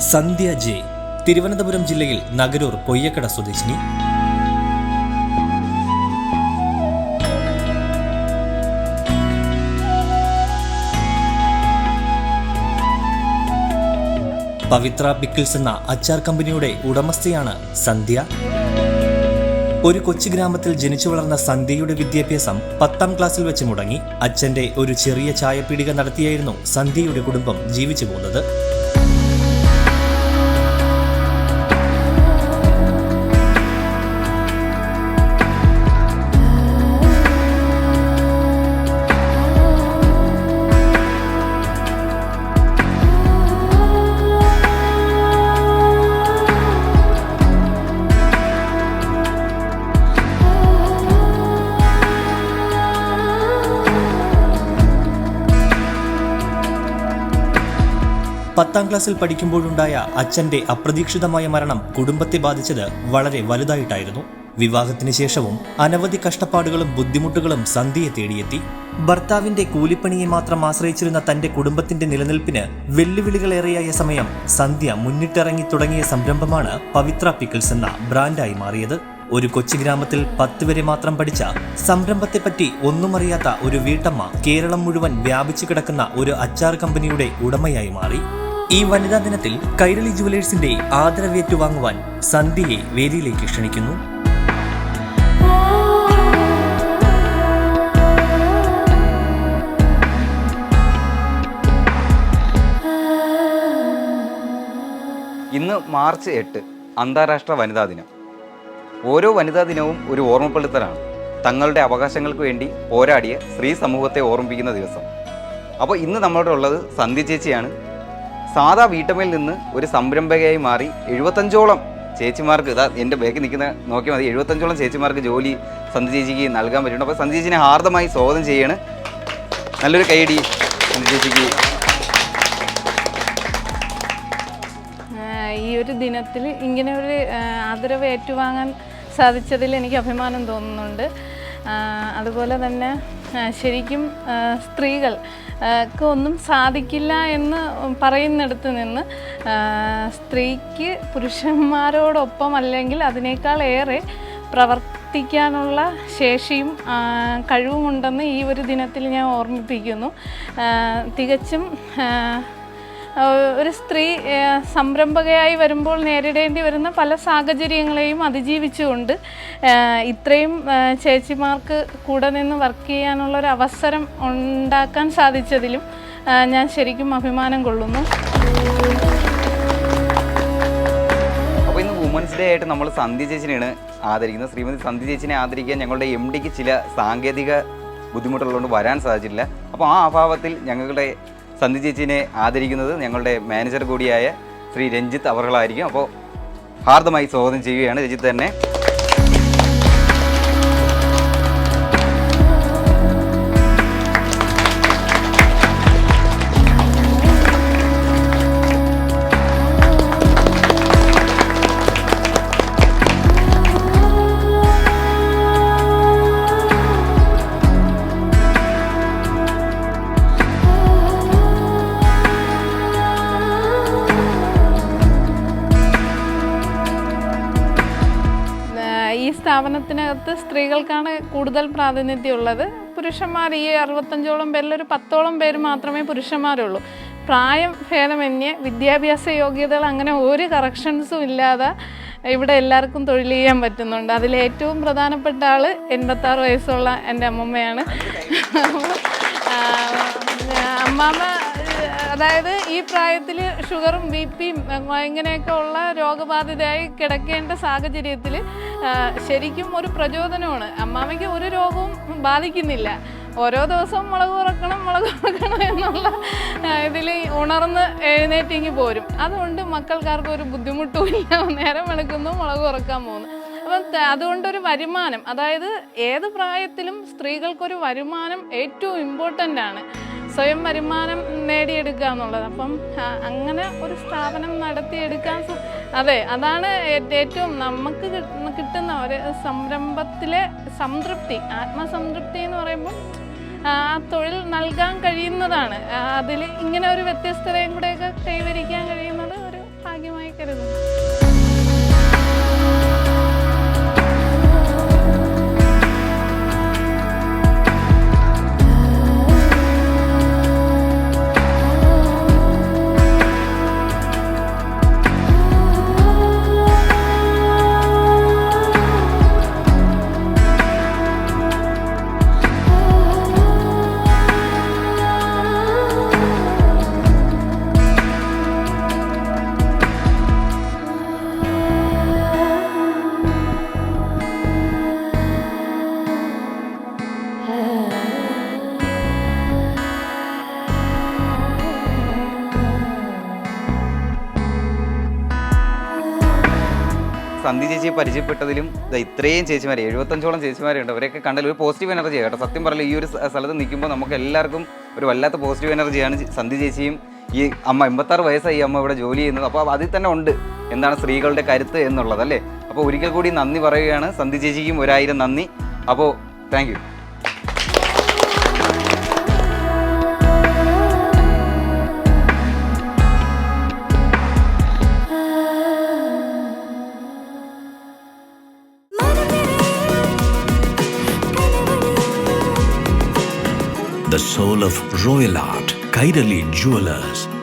സന്ധ്യ J Thiruvananthapuram ജില്ലയിൽ നഗരൂർ പൊയ്യക്കട സ്വദേശിനി. പവിത്ര pickles എന്ന അച്ചാർ കമ്പനിയുടെ ഉടമസ്ഥയാണ് സന്ധ്യ. ഒരു കൊച്ചു ഗ്രാമത്തിൽ ജനിച്ചു വളർന്ന സന്ധ്യയുടെ വിദ്യാഭ്യാസം പത്താം ക്ലാസ്സിൽ വെച്ച് മുടങ്ങി. അച്ഛന്റെ ഒരു ചെറിയ ചായപ്പീടിക നടത്തിയായിരുന്നു സന്ധ്യയുടെ കുടുംബം ജീവിച്ചു പോകുന്നത് പത്താം ക്ലാസ്സിൽ പഠിക്കുമ്പോഴുണ്ടായ അച്ഛന്റെ അപ്രതീക്ഷിതമായ മരണം കുടുംബത്തെ ബാധിച്ചത് വളരെ വലുതായിട്ടായിരുന്നു. വിവാഹത്തിന് ശേഷവും അനവധി കഷ്ടപ്പാടുകളും ബുദ്ധിമുട്ടുകളും സന്ധ്യയെ തേടിയെത്തി. ഭർത്താവിന്റെ കൂലിപ്പണിയെ മാത്രം ആശ്രയിച്ചിരുന്ന തന്റെ കുടുംബത്തിന്റെ നിലനിൽപ്പിന് വെല്ലുവിളികളേറെയായ സമയം സന്ധ്യ മുന്നിട്ടിറങ്ങി തുടങ്ങിയ സംരംഭമാണ് പവിത്ര പിക്കിൾസ് എന്ന ബ്രാൻഡായി മാറിയത്. ഒരു കൊച്ചു ഗ്രാമത്തിൽ പത്ത് വരെ മാത്രം പഠിച്ച സംരംഭത്തെപ്പറ്റി ഒന്നും അറിയാത്ത ഒരു വീട്ടമ്മ കേരളം മുഴുവൻ വ്യാപിച്ചു കിടക്കുന്ന ഒരു അച്ചാർ കമ്പനിയുടെ ഉടമയായി മാറി. ഈ വനിതാ ദിനത്തിൽ കൈരളി ജുവലേഴ്സിന്റെ ആദരവേറ്റുവാങ്ങുവാൻ സന്ധ്യയെ വേദിയിലേക്ക് ക്ഷണിക്കുന്നു. ഇന്ന് മാർച്ച് എട്ട് അന്താരാഷ്ട്ര വനിതാ ദിനം. ഓരോ വനിതാ ദിനവും ഒരു ഓർമ്മപ്പെടുത്തലാണ്. തങ്ങളുടെ അവകാശങ്ങൾക്ക് വേണ്ടി പോരാടിയ സ്ത്രീ സമൂഹത്തെ ഓർമ്മിപ്പിക്കുന്ന ദിവസം. അപ്പോൾ ഇന്ന് നമ്മളുടെ ഉള്ളത് സന്ധ്യ ചേച്ചിയാണ്. സാധാ വീട്ടമ്മയിൽ നിന്ന് ഒരു സംരംഭകയായി മാറി എഴുപത്തഞ്ചോളം ചേച്ചിമാർക്ക് ഇതാ എന്റെ ബാക്കിൽ നിൽക്കുന്ന നോക്കിയാൽ മതി എഴുപത്തഞ്ചോളം ചേച്ചിമാർക്ക് ജോലി സന്ധി ചേച്ചിക്ക് നൽകാൻ പറ്റുന്നുണ്ട്. അപ്പോൾ സന്ധി ചേച്ചിനെ ഹാർദമായി സ്വാഗതം ചെയ്യാണ്. നല്ലൊരു കൈയടി സന്ധി ചേച്ചിക്ക്. ഈ ഒരു ദിനത്തിൽ ഇങ്ങനെ ഒരു ആദരവ് ഏറ്റുവാങ്ങാൻ സാധിച്ചതിൽ എനിക്ക് അഭിമാനം തോന്നുന്നുണ്ട്. അതുപോലെ തന്നെ ശരിക്കും സ്ത്രീകൾ ക്ക് ഒന്നും സാധിക്കില്ല എന്ന് പറയുന്നിടത്ത് നിന്ന് സ്ത്രീക്ക് പുരുഷന്മാരോടൊപ്പം അല്ലെങ്കിൽ അതിനേക്കാൾ ഏറെ പ്രവർത്തിക്കാനുള്ള ശേഷിയും കഴിവുമുണ്ടെന്ന് ഈ ഒരു ദിനത്തിൽ ഞാൻ ഓർമ്മിപ്പിക്കുന്നു. തികച്ചും ഒരു സ്ത്രീ സംരംഭകയായി വരുമ്പോൾ നേരിടേണ്ടി വരുന്ന പല സാഹചര്യങ്ങളെയും അതിജീവിച്ചുകൊണ്ട് ഇത്രയും ചേച്ചിമാർക്ക് കൂടെ നിന്ന് വർക്ക് ചെയ്യാനുള്ള ഒരു അവസരം ഉണ്ടാക്കാൻ സാധിച്ചതിലും ഞാൻ ശരിക്കും അഭിമാനം കൊള്ളുന്നു. വുമൻസ് ഡേ ആയിട്ട് നമ്മൾ സന്ധ്യ ചേച്ചിനെയാണ് ആദരിക്കുന്നത്. ശ്രീമതി സന്ധ്യ ചേച്ചിനെ ആദരിക്കാൻ ഞങ്ങളുടെ എം ഡിക്ക് ചില സാങ്കേതിക ബുദ്ധിമുട്ടുള്ളതുകൊണ്ട് വരാൻ സാധിച്ചില്ല അപ്പോൾ ആ അഭാവത്തിൽ ഞങ്ങളുടെ സന്ധ്യ ചേച്ചിനെ ആദരിക്കുന്നത് ഞങ്ങളുടെ മാനേജർ കൂടിയായ ശ്രീ രഞ്ജിത്ത് അവർകളായിരിക്കും. അപ്പോൾ ഹാർദമായി സ്വാഗതം ചെയ്യുകയാണ് രഞ്ജിത്ത് തന്നെ. സ്ഥാപനത്തിനകത്ത് സ്ത്രീകൾക്കാണ് കൂടുതൽ പ്രാതിനിധ്യം ഉള്ളത് പുരുഷന്മാർ ഈ അറുപത്തഞ്ചോളം പേരിൽ ഒരു പത്തോളം പേര് മാത്രമേ പുരുഷന്മാരുള്ളൂ. പ്രായം ഭേദമന്യേ വിദ്യാഭ്യാസ യോഗ്യതകൾ അങ്ങനെ ഒരു കറക്ഷൻസും ഇല്ലാതെ ഇവിടെ എല്ലാവർക്കും തൊഴിൽ ചെയ്യാൻ പറ്റുന്നുണ്ട്. അതിലേറ്റവും പ്രധാനപ്പെട്ട ആൾ എൺപത്താറ് വയസ്സുള്ള എന്റെ അമ്മമ്മയാണ്. അമ്മമ്മ അതായത് ഈ പ്രായത്തിൽ ഷുഗറും ബി പിയും ഇങ്ങനെയൊക്കെ ഉള്ള രോഗബാധിതയായി കിടക്കേണ്ട സാഹചര്യത്തിൽ ശരിക്കും ഒരു പ്രചോദനമാണ്. അമ്മാമയ്ക്ക് ഒരു രോഗവും ബാധിക്കുന്നില്ല. ഓരോ ദിവസവും മുളക് കുറക്കണം മുളക് കുറക്കണം എന്നുള്ള ഇതിൽ ഉണർന്ന് എഴുന്നേറ്റിങ്ങി പോരും. അതുകൊണ്ട് മക്കൾക്കാർക്കും ഒരു ബുദ്ധിമുട്ടും ഇല്ല. നേരം വെളുക്കുന്നു മുളക് കുറയ്ക്കാൻ പോകുന്നു. അപ്പം അതുകൊണ്ടൊരു വരുമാനം അതായത് ഏത് പ്രായത്തിലും സ്ത്രീകൾക്കൊരു വരുമാനം ഏറ്റവും ഇമ്പോർട്ടന്റ് ആണ്. സ്വയം വരുമാനം നേടിയെടുക്കുക എന്നുള്ളത്. അപ്പം അങ്ങനെ ഒരു സ്ഥാപനം നടത്തിയെടുക്കാൻ അതെ അതാണ് ഏറ്റവും നമുക്ക് കിട്ടുന്ന ഒരു സംരംഭത്തിലെ സംതൃപ്തി. ആത്മസംതൃപ്തി എന്ന് പറയുമ്പോൾ ആ തൊഴിൽ നൽകാൻ കഴിയുന്നതാണ്. അതിൽ ഇങ്ങനെ ഒരു വ്യത്യസ്തതയും കൂടെയൊക്കെ കൈവരിക്കാൻ കഴിയുന്നത് ഒരു ഭാഗ്യമായി കരുതുന്നു. സന്ധി ചേച്ചിയെ പരിചയപ്പെട്ടതിലും ഇത്രയും ചേച്ചിമാരെ എഴുപത്തഞ്ചോളം ചേച്ചിമാരുണ്ട്. അവരൊക്കെ കണ്ടാൽ ഒരു പോസിറ്റീവ് എനർജി കേട്ടോ. സത്യം പറഞ്ഞാൽ ഈ ഒരു സ്ഥലത്ത് നിൽക്കുമ്പോൾ നമുക്ക് എല്ലാവർക്കും ഒരു വല്ലാത്ത പോസിറ്റീവ് എനർജിയാണ് സന്ധി ചേച്ചിയും ഈ അമ്മ എൺപത്താറ് വയസ്സായി അമ്മ ഇവിടെ ജോലി ചെയ്യുന്നത്. അപ്പോൾ അതിൽ തന്നെ ഉണ്ട്. എന്താണ് സ്ത്രീകളുടെ കരുത്ത് എന്നുള്ളത് അല്ലേ? അപ്പോൾ ഒരിക്കൽ കൂടി നന്ദി പറയുകയാണ്. സന്ധി ചേച്ചിക്കും ഒരായിരം നന്ദി. അപ്പോൾ thank soul of royal art, Kairali Jewelers.